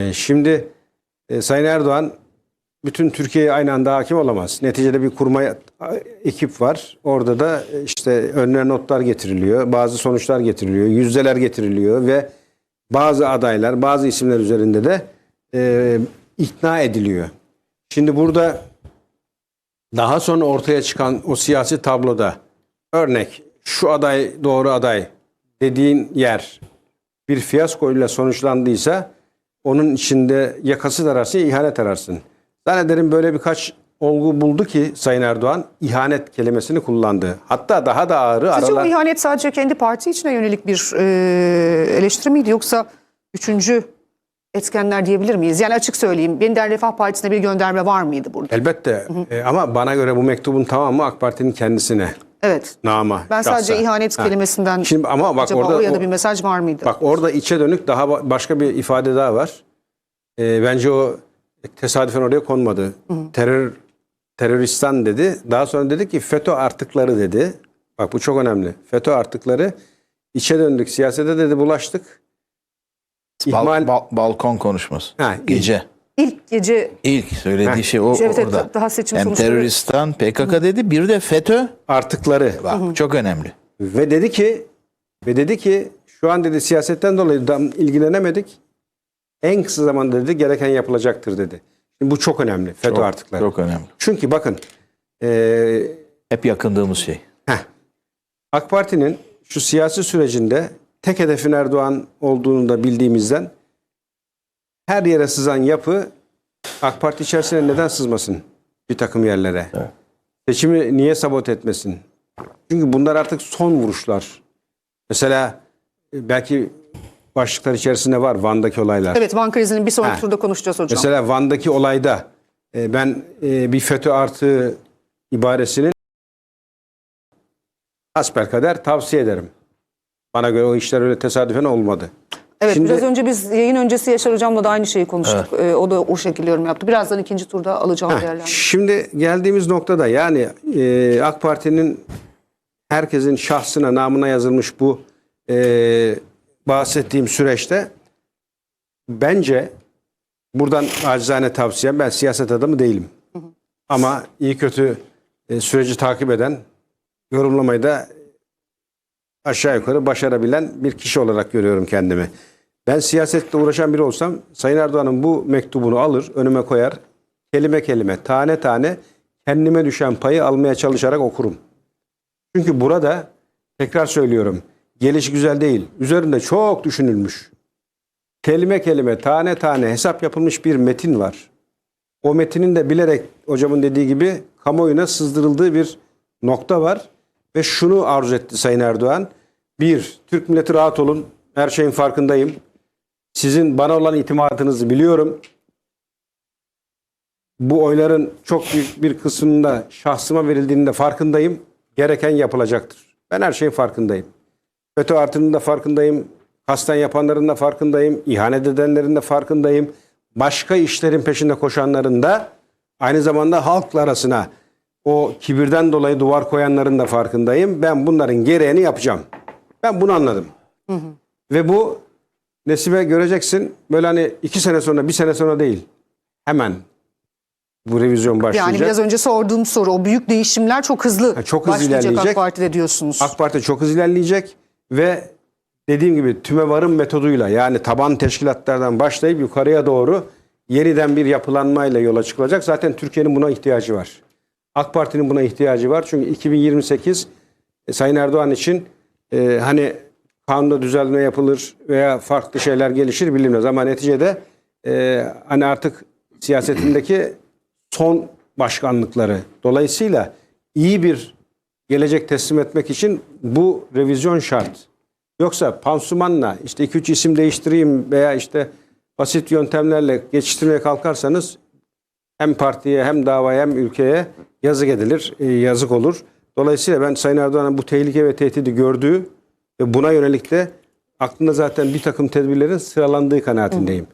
E, Şimdi e, Sayın Erdoğan bütün Türkiye'ye aynı anda hakim olamaz. Neticede bir kurma ekip var. Orada da e, işte önüne notlar getiriliyor. Bazı sonuçlar getiriliyor. Yüzdeler getiriliyor ve bazı adaylar, bazı isimler üzerinde de e, ikna ediliyor. Şimdi burada daha sonra ortaya çıkan o siyasi tabloda örnek şu aday doğru aday dediğin yer bir fiyaskoyla sonuçlandıysa onun içinde yakası tararsın, ihanet ararsın. Zannederim böyle birkaç olgu buldu ki Sayın Erdoğan ihanet kelimesini kullandı. Hatta daha da ağırı Sizce aralar... o ihanet sadece kendi parti içine yönelik bir e, eleştiri miydi yoksa üçüncü etkenler diyebilir miyiz? Yani açık söyleyeyim Yeniden Refah Partisi'ne bir gönderme var mıydı burada? Elbette E, ama bana göre bu mektubun tamamı AK Parti'nin kendisine. Evet. Nama. Ben sadece şahsa. ihanet Ha. kelimesinden Şimdi ama bak acaba orada oraya da bir mesaj var mıydı? Bak orada içe dönük daha ba- başka bir ifade daha var. Ee, bence o tesadüfen oraya konmadı. Terör teröristan dedi. Daha sonra dedi ki FETÖ artıkları dedi. Bak bu çok önemli. FETÖ artıkları içe döndük. Siyasete dedi bulaştık. Bal- İhmal bal- balkon konuşması. Ha, Gece. İlk gece İlk söylediği şey o Evet, evet, orada. daha seçim Hem teröristan, PKK dedi, bir de FETÖ. artıkları. Bak çok önemli. Ve dedi ki ve dedi ki şu an dedi siyasetten dolayı da ilgilenemedik. En kısa zamanda dedi gereken yapılacaktır dedi. Şimdi bu çok önemli. FETÖ Çok, artıkları. çok önemli. Çünkü bakın eee Hep yakındığımız şey. Heh. AK Parti'nin şu siyasi sürecinde tek hedefin Erdoğan olduğunu da bildiğimizden her yere sızan yapı AK Parti içerisine neden sızmasın bir takım yerlere? Seçimi niye sabote etmesin? Çünkü bunlar artık son vuruşlar. Mesela e, belki başlıklar içerisinde var Van'daki olaylar. evet Van krizinin bir sonraki Ha. turda konuşacağız hocam. Mesela Van'daki olayda e, ben e, bir FETÖ artı ibaresinin hasbelkader tavsiye ederim. Bana göre o işler öyle tesadüfen olmadı. Evet şimdi- biraz önce biz yayın öncesi Yaşar hocamla da aynı şeyi konuştuk. E, o da o şekilde yorum yaptı. Birazdan ikinci turda alacağım değerlendirme. Şimdi geldiğimiz noktada yani e, AK Parti'nin herkesin şahsına namına yazılmış bu e, bahsettiğim süreçte bence buradan acizane tavsiyem ben siyaset adamı değilim. Ama iyi kötü e, süreci takip eden yorumlamayı da aşağı yukarı başarabilen bir kişi olarak görüyorum kendimi. Ben siyasetle uğraşan biri olsam Sayın Erdoğan'ın bu mektubunu alır, önüme koyar. Kelime kelime, tane tane kendime düşen payı almaya çalışarak okurum. Çünkü burada tekrar söylüyorum, geliş güzel değil. Üzerinde çok düşünülmüş. Kelime kelime, tane tane hesap yapılmış bir metin var. O metinin de bilerek hocamın dediği gibi kamuoyuna sızdırıldığı bir nokta var. Ve şunu arzu etti Sayın Erdoğan. Bir, Türk milleti rahat olun. Her şeyin farkındayım. Sizin bana olan itimatınızı biliyorum. Bu oyların çok büyük bir kısmında şahsıma verildiğinin de farkındayım. Gereken yapılacaktır. Ben her şeyin farkındayım. FETÖ artının da farkındayım. Kasten yapanların da farkındayım. ihanet edenlerin de farkındayım. Başka işlerin peşinde koşanların da aynı zamanda halkla arasına o kibirden dolayı duvar koyanların da farkındayım. Ben bunların gereğini yapacağım. Ben bunu anladım. Ve bu Nesibe göreceksin böyle hani iki sene sonra bir sene sonra değil. Hemen bu revizyon başlayacak. Yani biraz önce sorduğum soru o büyük değişimler çok hızlı Ha, çok hızlı başlayacak AK ilerleyecek. Parti'de diyorsunuz. AK Parti çok hızlı ilerleyecek ve dediğim gibi tüme varım metoduyla yani taban teşkilatlardan başlayıp yukarıya doğru yeniden bir yapılanmayla yola çıkılacak. Zaten Türkiye'nin buna ihtiyacı var. AK Parti'nin buna ihtiyacı var. Çünkü 2028 e, Sayın Erdoğan için e, hani kanunda düzenleme yapılır veya farklı şeyler gelişir bilinmez. Ama neticede e, hani artık siyasetindeki son başkanlıkları. Dolayısıyla iyi bir gelecek teslim etmek için bu revizyon şart. Yoksa pansumanla işte 2-3 isim değiştireyim veya işte basit yöntemlerle geçiştirmeye kalkarsanız hem partiye hem davaya hem ülkeye yazık edilir, e, yazık olur. Dolayısıyla ben Sayın Erdoğan'ın bu tehlike ve tehdidi gördüğü ve buna yönelik de aklında zaten bir takım tedbirlerin sıralandığı kanaatindeyim.